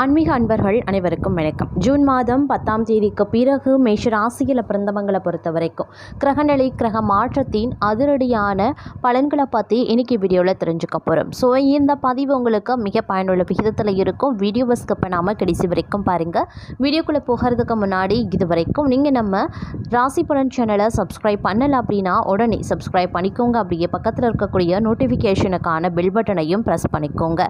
ஆன்மீக அன்பர்கள் அனைவருக்கும் வணக்கம். ஜூன் மாதம் பத்தாம் தேதிக்கு பிறகு மேஷ ராசியில் பிறந்தவங்களை பொறுத்த வரைக்கும் கிரகநிலை கிரக மாற்றத்தின் அதிரடியான பலன்களை பற்றி இன்னைக்கு வீடியோவில் தெரிஞ்சுக்க போகிறோம் ஸோ இந்த பதிவு உங்களுக்கு மிக பயனுள்ள விகிதத்தில் இருக்கும். வீடியோவை ஸ்கிப் பண்ணாமல் கடைசி வரைக்கும் பாருங்கள் வீடியோக்குள்ளே போகிறதுக்கு முன்னாடி இது வரைக்கும் நீங்கள் நம்ம ராசி பலன் சேனலை சப்ஸ்கிரைப் பண்ணலை அப்படின்னா உடனே சப்ஸ்கிரைப் பண்ணிக்கோங்க. அப்படியே பக்கத்தில் இருக்கக்கூடிய நோட்டிஃபிகேஷனுக்கான பெல் பட்டனையும் ப்ரெஸ் பண்ணிக்கோங்க.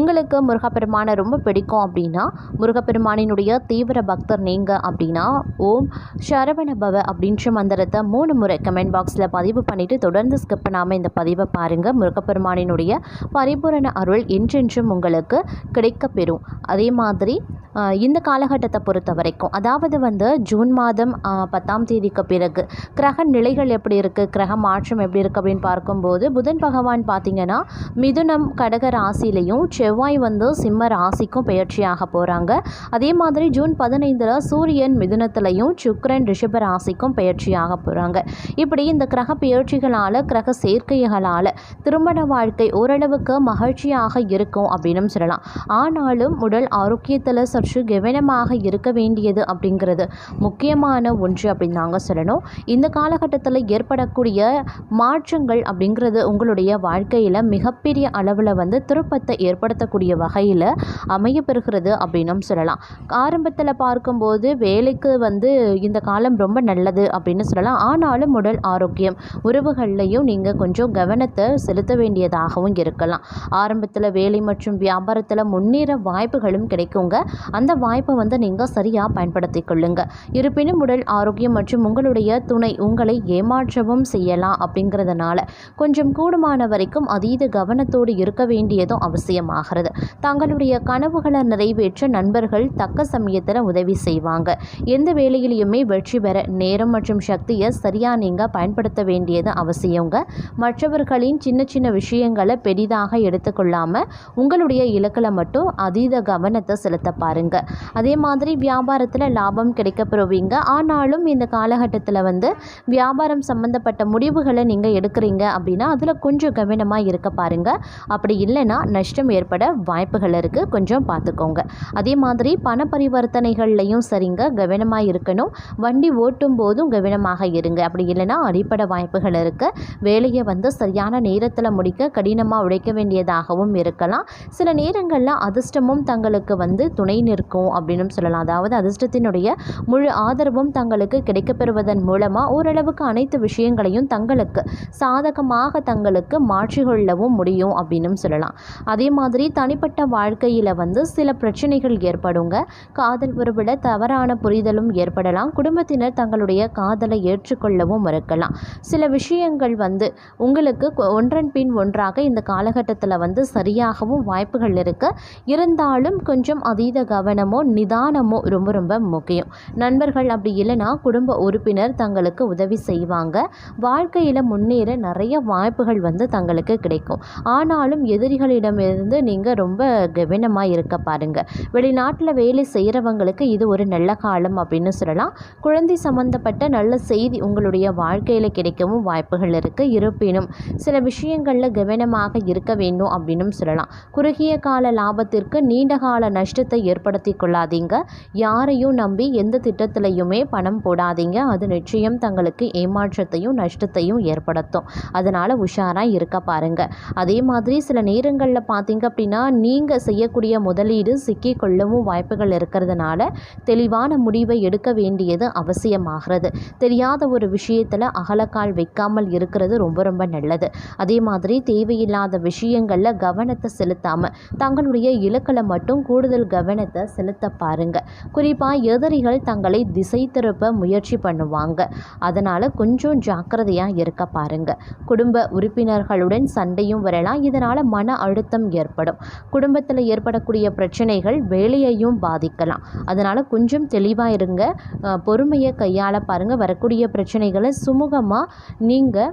உங்களுக்கு முருகப்பெருமானை ரொம்ப பிடிக்கும் அப்படின்னா முருகப்பெருமானினுடைய தீவிர பக்தர் நீங்கள் அப்படின்னா ஓம் சரவண பவ அப்படின்ற மந்திரத்தை மூணு முறை கமெண்ட் பாக்ஸில் பதிவு பண்ணிவிட்டு தொடர்ந்து ஸ்கிப் பண்ணாமல் இந்த பதிவை பாருங்கள் முருகப்பெருமானினுடைய பரிபூரண அருள் என்றென்றும் உங்களுக்கு கிடைக்கப்பெறும். அதே மாதிரி இந்த காலகட்டத்தை பொறுத்த வரைக்கும் அதாவது வந்து ஜூன் மாதம் பத்தாம் தேதிக்கு பிறகு கிரக நிலைகள் எப்படி இருக்குது கிரக மாற்றம் எப்படி இருக்குது அப்படின்னு பார்க்கும்போது புதன் பகவான் பார்த்தீங்கன்னா மிதுனம் கடக ராசிலையும் செவ்வாய் வந்து சிம்ம ராசிக்கும் பெயர் பெயர்ச்சியாக போகிறாங்க அதே மாதிரி ஜூன் பதினைந்தில் சூரியன் மிதுனத்திலையும் சுக்கிரன் ரிஷப ராசிக்கும் பயிற்சியாக போகிறாங்க இப்படி இந்த கிரக பயிற்சிகளால் கிரக சேர்க்கைகளால் திருமண வாழ்க்கை ஓரளவுக்கு மகிழ்ச்சியாக இருக்கும் அப்படின்னு சொல்லலாம். ஆனாலும் உடல் ஆரோக்கியத்தில் சற்று கவனமாக இருக்க வேண்டியது அப்படிங்கிறது முக்கியமான ஒன்று அப்படின்னு நாங்கள் சொல்லணும். இந்த காலகட்டத்தில் ஏற்படக்கூடிய மாற்றங்கள் அப்படிங்கிறது உங்களுடைய வாழ்க்கையில் மிகப்பெரிய அளவில் வந்து திருப்பத்தை ஏற்படுத்தக்கூடிய வகையில் அமையப்பெறுகிறது அப்படின்னும் சொல்லலாம். ஆரம்பத்தில் பார்க்கும்போது வேலைக்கு வந்து இந்த காலம் ரொம்ப நல்லது அப்படின்னு சொல்லலாம். ஆனாலும் உடல் ஆரோக்கியம் உறவுகள்லையும் நீங்கள் கொஞ்சம் கவனத்தை செலுத்த வேண்டியதாகவும் இருக்கலாம். ஆரம்பத்தில் வேலை மற்றும் வியாபாரத்தில் முன்னேற வாய்ப்புகளும் கிடைக்குங்க. அந்த வாய்ப்பை வந்து நீங்கள் சரியாக பயன்படுத்தி கொள்ளுங்க. இருப்பினும் உடல் ஆரோக்கியம் மற்றும் உங்களுடைய துணை உங்களை ஏமாற்றவும் செய்யலாம் அப்படிங்கிறதுனால கொஞ்சம் கூடுமான வரைக்கும் அதீத கவனத்தோடு இருக்க வேண்டியதும் அவசியமாகிறது. தங்களுடைய கனவுகளை நிறைவேற்ற நண்பர்கள் தக்க சமயத்தில் உதவி செய்வாங்க. எந்த வேலையிலையுமே வெற்றி பெற நேரம் மற்றும் சக்தியை சரியாக நீங்கள் பயன்படுத்த வேண்டியது அவசியங்க. மற்றவர்களின் சின்ன சின்ன விஷயங்களை பெரிதாக எடுத்துக்கொள்ளாமல் உங்களுடைய இலக்கில் மட்டும் அதீத கவனத்தை செலுத்த பாருங்க. அதே மாதிரி வியாபாரத்தில் லாபம் கிடைக்க பெறுவீங்க. ஆனாலும் இந்த காலகட்டத்தில் வந்து வியாபாரம் சம்மந்தப்பட்ட முடிவுகளை நீங்கள் எடுக்கிறீங்க அப்படின்னா அதில் கொஞ்சம் கவனமாக இருக்க பாருங்க. அப்படி இல்லைன்னா நஷ்டம் ஏற்பட வாய்ப்புகள் இருக்குது கொஞ்சம் பார்த்துக்கோங்க. அதே மாதிரி பண பரிவர்த்தனைகள்லையும் சரிங்க கவனமாக இருக்கணும். வண்டி ஓட்டும் போதும் கவனமாக இருங்க. அப்படி இல்லைன்னா அடிப்படை வாய்ப்புகள் இருக்குது வேலையை வந்து சரியான நேரத்தில் முடிக்க கடினமாக உழைக்க வேண்டியதாகவும் இருக்கலாம். சில நேரங்களில் அதிர்ஷ்டமும் தங்களுக்கு வந்து துணை நிற்கும் அப்படின்னு சொல்லலாம். அதாவது அதிர்ஷ்டத்தினுடைய முழு ஆதரவும் தங்களுக்கு கிடைக்கப்பெறுவதன் மூலமாக ஓரளவுக்கு அனைத்து விஷயங்களையும் தங்களுக்கு சாதகமாக தங்களுக்கு மாற்றிக்கொள்ளவும் முடியும் அப்படின்னு சொல்லலாம். அதே மாதிரி தனிப்பட்ட வாழ்க்கையில் வந்து சில பிரச்சனைகள் ஏற்படுங்க. காதல் உறவில் தவறான புரிதலும் ஏற்படலாம். குடும்பத்தினர் தங்களுடைய காதலை ஏற்றுக்கொள்ளவும் மறுக்கலாம். சில விஷயங்கள் வந்து உங்களுக்கு ஒன்றன் பின் ஒன்றாக இந்த காலகட்டத்தில் வந்து சரியாகவும் வாய்ப்புகள் இருக்கு. இருந்தாலும் கொஞ்சம் அதீத கவனமோ நிதானமோ ரொம்ப ரொம்ப முக்கியம். நண்பர்கள் அப்படி இல்லைன்னா குடும்ப உறுப்பினர் தங்களுக்கு உதவி செய்வாங்க. வாழ்க்கையில் முன்னேற நிறைய வாய்ப்புகள் வந்து தங்களுக்கு கிடைக்கும். ஆனாலும் எதிரிகளிடமிருந்து நீங்கள் ரொம்ப கவனமாக இருக்க பாருங்க. வெளிநாட்டில் வேலை செய்கிறவங்களுக்கு இது ஒரு நல்ல காலம் அப்படின்னு சொல்லலாம். குழந்தை சம்பந்தப்பட்ட நல்ல செய்தி உங்களுடைய வாழ்க்கையில் கிடைக்கவும் வாய்ப்புகள் இருக்குது இருப்பினும் சில விஷயங்களில் கவனமாக இருக்க வேண்டும் அப்படின்னும் சொல்லலாம். குறுகிய கால லாபத்திற்கு நீண்ட கால நஷ்டத்தை ஏற்படுத்தி கொள்ளாதீங்க. யாரையும் நம்பி எந்த திட்டத்திலையுமே பணம் போடாதீங்க. அது நிச்சயம் தங்களுக்கு ஏமாற்றத்தையும் நஷ்டத்தையும் ஏற்படுத்தும். அதனால் உஷாராக இருக்க பாருங்க. அதே மாதிரி சில நேரங்களில் பார்த்தீங்க அப்படின்னா நீங்கள் செய்யக்கூடிய முதலீடு சிக்கிக்கொள்ளவும் வாய்ப்புகள் இருக்கிறதுனால தெளிவான முடிவை எடுக்க வேண்டியது அவசியமாகிறது. தெரியாத ஒரு விஷயத்தில் அகலக்கால் வைக்காமல் இருக்கிறது ரொம்ப ரொம்ப நல்லது. அதே மாதிரி தேவையில்லாத விஷயங்களில் கவனத்தை செலுத்தாமல் தங்களுடைய இலக்கில் மட்டும் கூடுதல் கவனத்தை செலுத்த பாருங்க. குறிப்பாக எதிரிகள் தங்களை திசை திருப்ப முயற்சி பண்ணுவாங்க. அதனால் கொஞ்சம் ஜாக்கிரதையாக இருக்க பாருங்க. குடும்ப உறுப்பினர்களுடன் சண்டையும் வரலாம். இதனால் மன அழுத்தம் ஏற்படும். குடும்பத்தில் ஏற்படக்கூடிய பிரச்சனைகள் வேலையையும் பாதிக்கலாம். அதனால் கொஞ்சம் தெளிவாக இருங்க. பொறுமையை கையாள பாருங்கள் வரக்கூடிய பிரச்சனைகளை சுமூகமாக நீங்கள்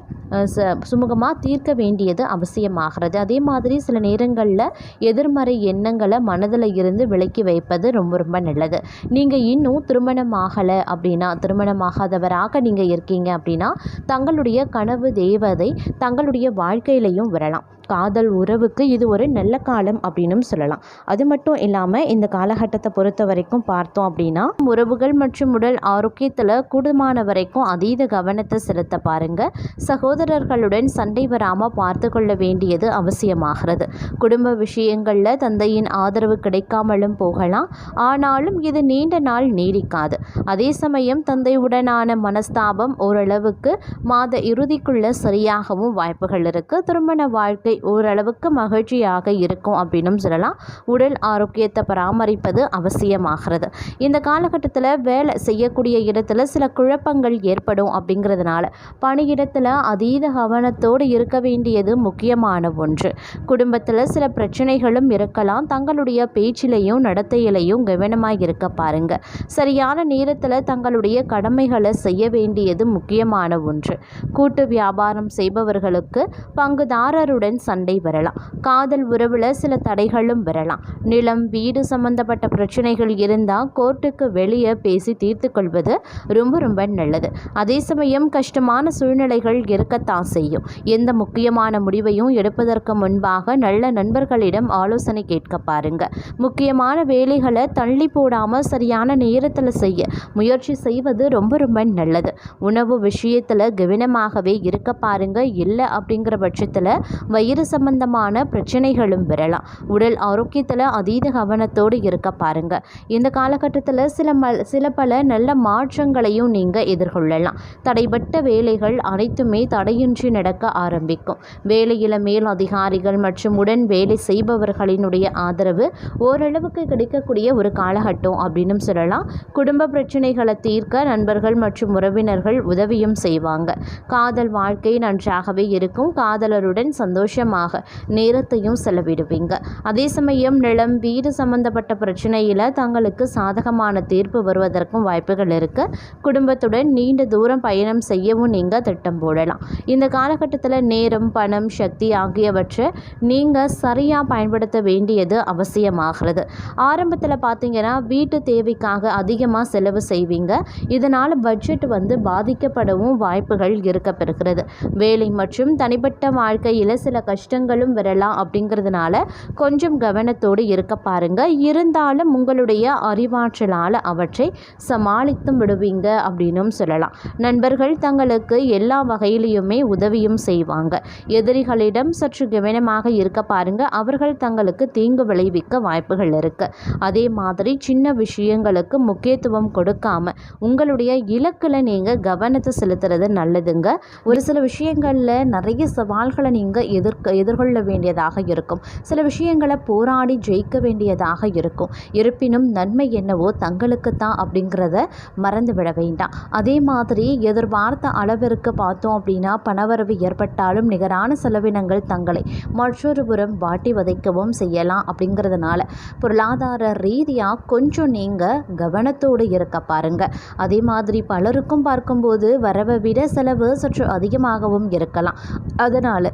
சுமூகமாக தீர்க்க வேண்டியது அவசியமாகிறது. அதே மாதிரி சில நேரங்களில் எதிர்மறை எண்ணங்களை மனதில் இருந்து விலக்கி வைப்பது ரொம்ப ரொம்ப நல்லது. நீங்கள் இன்னும் திருமணம் ஆகலை அப்படின்னா திருமணமாகாதவராக நீங்கள் இருக்கீங்க அப்படின்னா தங்களுடைய கனவு தேவதை தங்களுடைய வாழ்க்கையிலையும் வரலாம். காதல் உறவுக்கு இது ஒரு நல்ல காலம் அப்படின்னும் சொல்லலாம். அது மட்டும் இல்லாமல் இந்த காலகட்டத்தை பொறுத்த வரைக்கும் பார்த்தோம் அப்படின்னா உறவுகள் மற்றும் உடல் ஆரோக்கியத்தில் கூடுமான வரைக்கும் அதீத கவனத்தை செலுத்த பாருங்க. சகோதரர்களுடன் சண்டை வராமல் பார்த்து கொள்ள வேண்டியது அவசியமாகிறது. குடும்ப விஷயங்களில் தந்தையின் ஆதரவு கிடைக்காமலும் போகலாம். ஆனாலும் இது நீண்ட நாள் நீடிக்காது. அதே சமயம் தந்தையுடனான மனஸ்தாபம் ஓரளவுக்கு மாத இறுதிக்குள்ள சரியாகவும் வாய்ப்புகள் இருக்குது திருமண வாழ்க்கை ஓரளவுக்கு மகிழ்ச்சியாக இருக்கும் அப்படின்னும் சொல்லலாம். உடல் ஆரோக்கியத்தை பராமரிப்பது அவசியமாகிறது. இந்த காலகட்டத்தில் வேலை செய்யக்கூடிய இடத்துல சில குழப்பங்கள் ஏற்படும் அப்படிங்கிறதுனால பணியிடத்தில் அதீத கவனத்தோடு இருக்க வேண்டியது முக்கியமான ஒன்று. குடும்பத்தில் சில பிரச்சனைகளும் இருக்கலாம். தங்களுடைய பேச்சிலையும் நடத்தையிலையும் கவனமாக இருக்க பாருங்க. சரியான நேரத்தில் தங்களுடைய கடமைகளை செய்ய வேண்டியது முக்கியமான ஒன்று. கூட்டு வியாபாரம் செய்பவர்களுக்கு பங்குதாரருடன் சண்டை வரலாம். காதல் உறவில் சில தடைகளும் வரலாம். நிலம் வீடு சம்பந்தப்பட்ட பிரச்சனைகள் இருந்தால் கோர்ட்டுக்கு வெளியே பேசி தீர்த்து கொள்வது ரொம்ப ரொம்ப நல்லது. அதே சமயம் கஷ்டமான சூழ்நிலைகள் இருக்கத்தான் செய்யும். எந்த முக்கியமான முடிவையும் எடுப்பதற்கு முன்பாக நல்ல நண்பர்களிடம் ஆலோசனை கேட்க பாருங்க. முக்கியமான வேலைகளை தள்ளி போடாமல் சரியான நேரத்தில் செய்ய முயற்சி செய்வது ரொம்ப ரொம்ப நல்லது. உணவு விஷயத்தில் கவனமாகவே இருக்க பாருங்க. இல்லை அப்படிங்கிற பட்சத்தில் வயிறு சம்பந்தமான பிரச்சனைகளும் வரலாம். உடல் ஆரோக்கியத்தில் அதீத கவனத்தோடு இருக்க பாருங்க. இந்த காலகட்டத்தில் சில ம சில பல நல்ல மாற்றங்களையும் நீங்கள் எதிர்கொள்ளலாம். தடைபட்ட வேலைகள் அனைத்துமே தடையின்றி நடக்க ஆரம்பிக்கும். வேலையில் மேல் அதிகாரிகள் மற்றும் உடன் வேலை செய்பவர்களினுடைய ஆதரவு ஓரளவுக்கு கிடைக்கக்கூடிய ஒரு காலகட்டம் அப்படின்னு சொல்லலாம். குடும்ப பிரச்சனைகளை தீர்க்க நண்பர்கள் மற்றும் உறவினர்கள் உதவியும் செய்வாங்க. காதல் வாழ்க்கை நன்றாகவே இருக்கும். காதலருடன் சந்தோஷம் நேரமாக நேரத்தையும் செலவிடுவீங்க. அதே சமயம் நிலம் வீடு சம்பந்தப்பட்ட பிரச்சனையில் தங்களுக்கு சாதகமான தீர்ப்பு வருவதற்கும் வாய்ப்புகள் இருக்கு. குடும்பத்துடன் நீண்ட தூரம் பயணம் செய்யவும் நீங்கள் திட்டம் போடலாம். இந்த காலகட்டத்தில் நேரம் பணம் சக்தி ஆகியவற்றை நீங்கள் சரியாக பயன்படுத்த வேண்டியது அவசியமாகிறது. ஆரம்பத்தில் பார்த்தீங்கன்னா வீட்டு தேவைக்காக அதிகமாக செலவு செய்வீங்க. இதனால் பட்ஜெட் வந்து பாதிக்கப்படவும் வாய்ப்புகள் இருக்க பெறுகிறது வேலை மற்றும் தனிப்பட்ட வாழ்க்கையில் சில கஷ்டங்களும் வரலாம் அப்படிங்கிறதுனால கொஞ்சம் கவனத்தோடு இருக்க பாருங்க. இருந்தாலும் உங்களுடைய அறிவாற்றலால் அவற்றை சமாளித்தும் விடுவீங்க அப்படின்னும் சொல்லலாம். நண்பர்கள் தங்களுக்கு எல்லா வகையிலையுமே உதவியும் செய்வாங்க. எதிரிகளிடம் சற்று கவனமாக இருக்க பாருங்க. அவர்கள் தங்களுக்கு தீங்கு விளைவிக்க வாய்ப்புகள் இருக்கு. அதே மாதிரி சின்ன விஷயங்களுக்கு முக்கியத்துவம் கொடுக்காம உங்களுடைய இலக்கில் நீங்கள் கவனத்தை செலுத்துறது நல்லதுங்க. ஒரு சில விஷயங்களில் நிறைய சவால்களை நீங்கள் எதிர்க்க எதிர்கொள்ள வேண்டியதாக இருக்கும். சில விஷயங்களை போராடி ஜெயிக்க வேண்டியதாக இருக்கும். இருப்பினும் நன்மை என்னவோ தங்களுக்கு தான் அப்படிங்கிறத மறந்து விட வேண்டாம். அதே மாதிரி எதிர்பார்த்த அளவிற்கு பார்த்தோம் அப்படின்னா பணவரவு ஏற்பட்டாலும் நிகரான செலவினங்கள் தங்களை மற்றொரு புறம் வாட்டி வதைக்கவும் செய்யலாம் அப்படிங்கிறதுனால. பொருளாதார ரீதியாக கொஞ்சம் நீங்கள் கவனத்தோடு இருக்க பாருங்க. அதே மாதிரி பலருக்கும் பார்க்கும்போது வரவை விட செலவு சற்று அதிகமாகவும் இருக்கலாம். அதனால்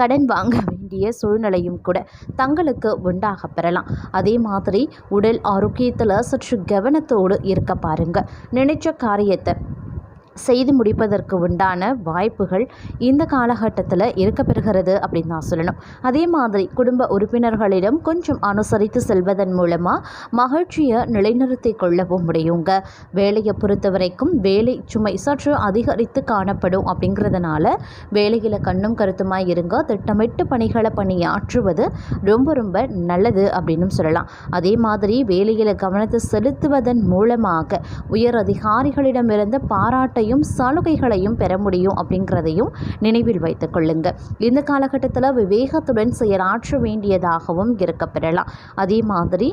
கடன் வாங்க வேண்டிய சூழ்நிலையும் கூட தங்களுக்கு உண்டாக பெறலாம். அதே மாதிரி உடல் ஆரோக்கியத்தில் சற்று கவனத்தோடு இருக்க பாருங்க. நினைச்ச காரியத்தை செய்து முடிப்பதற்கு உண்டான வாய்ப்புகள் இந்த காலகட்டத்தில் இருக்க பெறுகிறது அப்படின்னு நான் சொல்லணும். அதே மாதிரி குடும்ப உறுப்பினர்களிடம் கொஞ்சம் அனுசரித்து செல்வதன் மூலமாக மகிழ்ச்சியை நிலைநிறுத்தி கொள்ளவும் முடியுங்க. வேலையை பொறுத்த வரைக்கும் வேலை சுமை சற்று அதிகரித்து காணப்படும் அப்படிங்கிறதுனால வேலையில் கண்ணும் கருத்துமாக இருங்க. திட்டமிட்டு பணிகளை பணியாற்றுவது ரொம்ப ரொம்ப நல்லது அப்படின்னு சொல்லலாம். அதே மாதிரி வேலையில் கவனத்தை செலுத்துவதன் மூலமாக உயர் அதிகாரிகளிடமிருந்து பாராட்டை சலுகைகளையும் சலுகைகளையும் பெற முடியும் அப்படிங்கிறதையும் நினைவில் வைத்துக் கொள்ளுங்க. இந்த காலகட்டத்தில் விவேகத்துடன் செயலாற்ற வேண்டியதாகவும் இருக்க பெறலாம். அதே மாதிரி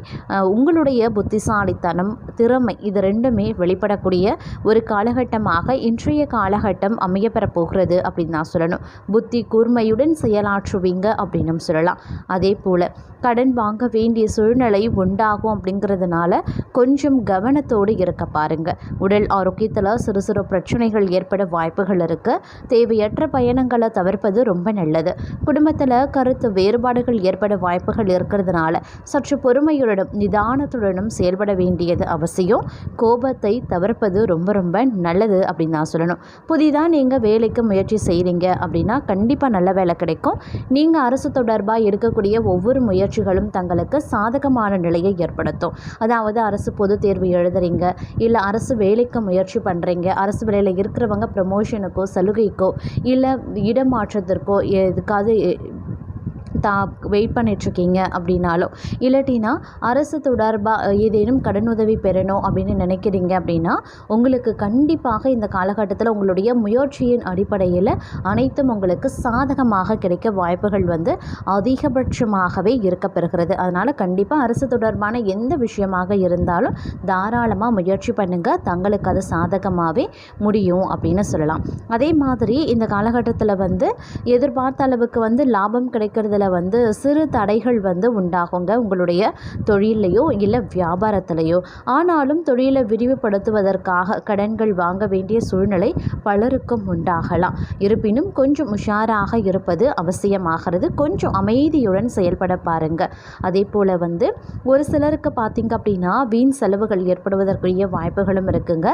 உங்களுடைய புத்திசாலித்தனம் திறமை இது ரெண்டுமே வெளிப்படக்கூடிய ஒரு காலகட்டமாக இன்றைய காலகட்டம் அமையப்பெற போகிறது அப்படின்னு நான் சொல்லணும். புத்தி கூர்மையுடன் செயலாற்றுவீங்க அப்படின்னு சொல்லலாம். அதே போல் கடன் வாங்க வேண்டிய சூழ்நிலை உண்டாகும் அப்படிங்கிறதுனால கொஞ்சம் கவனத்தோடு இருக்க பாருங்க. உடல் ஆரோக்கியத்தில் சிறு சிறு பிரச்சனைகள் ஏற்பட வாய்ப்புகள் இருக்குது தேவையற்ற பயணங்களை தவிர்ப்பது ரொம்ப நல்லது. குடும்பத்தில் கருத்து வேறுபாடுகள் ஏற்பட வாய்ப்புகள் இருக்கிறதுனால சற்று பொறுமையுடனும் நிதானத்துடனும் செயல்பட வேண்டியது அவசியம். கோபத்தை தவிர்ப்பது ரொம்ப ரொம்ப நல்லது அப்படின்னு நான் சொல்லணும். புதிதாக நீங்கள் வேலைக்கு முயற்சி செய்கிறீங்க அப்படின்னா கண்டிப்பாக நல்ல வேலை கிடைக்கும். நீங்கள் அரசு தொடர்பாக எடுக்கக்கூடிய ஒவ்வொரு முயற்சிகளும் தங்களுக்கு சாதகமான நிலையை ஏற்படுத்தும். அதாவது அரசு பொது தேர்வு எழுதுறீங்க இல்லை அரசு வேலைக்கு முயற்சி பண்ணுறீங்க அரசு வேலையில் இருக்கிறவங்க ப்ரமோஷனுக்கோ சலுகைக்கோ இல்லை இடமாற்றத்திற்கோ எதுக்காவது தா வெயிட் பண்ணிகிட்ருக்கீங்க அப்படின்னாலும் இல்லாட்டினா அரசு தொடர்பாக ஏதேனும் கடனுதவி பெறணும் அப்படின்னு நினைக்கிறீங்க அப்படின்னா உங்களுக்கு கண்டிப்பாக இந்த காலகட்டத்தில் உங்களுடைய முயற்சியின் அடிப்படையில் அனைத்தும் உங்களுக்கு சாதகமாக கிடைக்க வாய்ப்புகள் வந்து அதிகபட்சமாகவே இருக்கப்பெறுகிறது அதனால் கண்டிப்பாக அரசு தொடர்பான எந்த விஷயமாக இருந்தாலும் தாராளமாக முயற்சி பண்ணுங்கள் தங்களுக்கு அது சாதகமாகவே முடியும் அப்படின்னு சொல்லலாம். அதே மாதிரி இந்த காலகட்டத்தில் வந்து எதிர்பார்த்த அளவுக்கு வந்து லாபம் கிடைக்கிறதுல வந்து சிறு தடைகள் வந்து உண்டாகுங்க. உங்களுடைய தொழிலையோ இல்லை வியாபாரத்திலையோ. ஆனாலும் தொழிலை விரிவுபடுத்துவதற்காக கடன்கள் வாங்க வேண்டிய சூழ்நிலை பலருக்கும் உண்டாகலாம். இருப்பினும் கொஞ்சம் உஷாராக இருப்பது அவசியமாகிறது. கொஞ்சம் அமைதியுடன் செயல்பட பாருங்க. அதே போல் வந்து ஒரு சிலருக்கு பார்த்திங்க அப்படின்னா வீண் செலவுகள் ஏற்படுவதற்குரிய வாய்ப்புகளும் இருக்குங்க.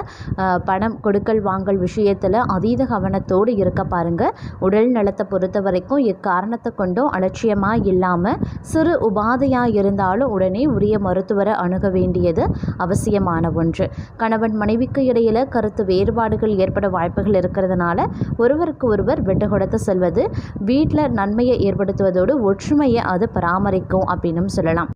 பணம் கொடுக்கல் வாங்கல் விஷயத்தில் அதீத கவனத்தோடு இருக்க பாருங்க. உடல் நலத்தை பொறுத்த வரைக்கும் எக்காரணத்தை கொண்டும் லட்சியமாக இல்லாமல் சிறு உபாதையாக இருந்தாலும் உடனே உரிய மருத்துவரை அணுக வேண்டியது அவசியமான ஒன்று. கணவன் மனைவிக்கு இடையில் கருத்து வேறுபாடுகள் ஏற்பட வாய்ப்புகள் இருக்கிறதுனால ஒருவருக்கு ஒருவர் விட்டு கொடுத்து செல்வது வீட்டில் நன்மையை ஏற்படுத்துவதோடு ஒற்றுமையை அது பராமரிக்கும் அப்படின்னும் சொல்லலாம்.